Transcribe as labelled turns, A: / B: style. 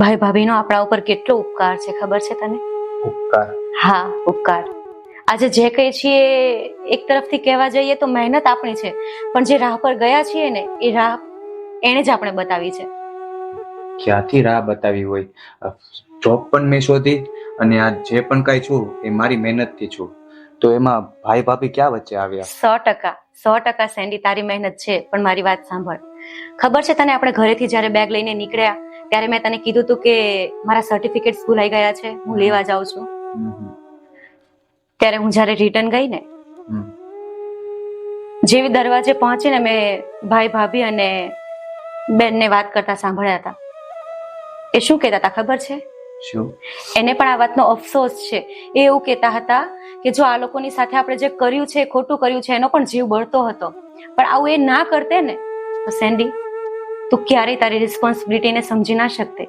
A: ભાઈ ભાભીનો આપણા ઉપર કેટલો ઉપકાર છે ખબર છે તને?
B: ઉપકાર?
A: હા ઉપકાર. આજે જે કહીએ છીએ એક તરફથી કહેવા જઈએ તો મહેનત આપણી છે પણ જે રાહ પર ગયા છીએ ને એ રાહ એણે જ આપણે બતાવી છે.
B: ક્યાંથી રાહ બતાવી હોય? જોબ પણ મેં શોધી અને આ જે પણ કાંઈ છું એ મારી મહેનતથી છું. તો એમાં ભાઈ ભાભી ક્યાં વચ્ચે આવ્યા?
A: સો ટકા સો ટકા સેન્ડી તારી મહેનત છે પણ મારી વાત સાંભળ. ખબર છે તને આપણે ઘરેથી જ્યારે બેગ લઈને નીકળ્યા ત્યારે મેં તને કીધું હતું કે મારા સર્ટિફિકેટ્સ ભૂલાઈ ગયા છે હું લેવા જાઉં છું. ત્યારે હું જ્યારે રિટર્ન ગઈ ને જેવી દરવાજે પહોંચીને મેં ભાઈ ભાભી અને બેનને વાત કરતા સાંભળ્યા હતા. એ શું કહેતા હતા ખબર છે?
B: શું?
A: એને પણ આ વાતનો અફસોસ છે. એ એવું કહેતા હતા કે જો આ લોકોની સાથે આપણે જે કર્યું છે ખોટું કર્યું છે એનો પણ જીવ બળતો હતો. પણ આવું એ ના કરતે ને તો સેન્ડી તું ક્યારેય તારી રિસ્પોન્સિબિલિટીને સમજી ના શકતે.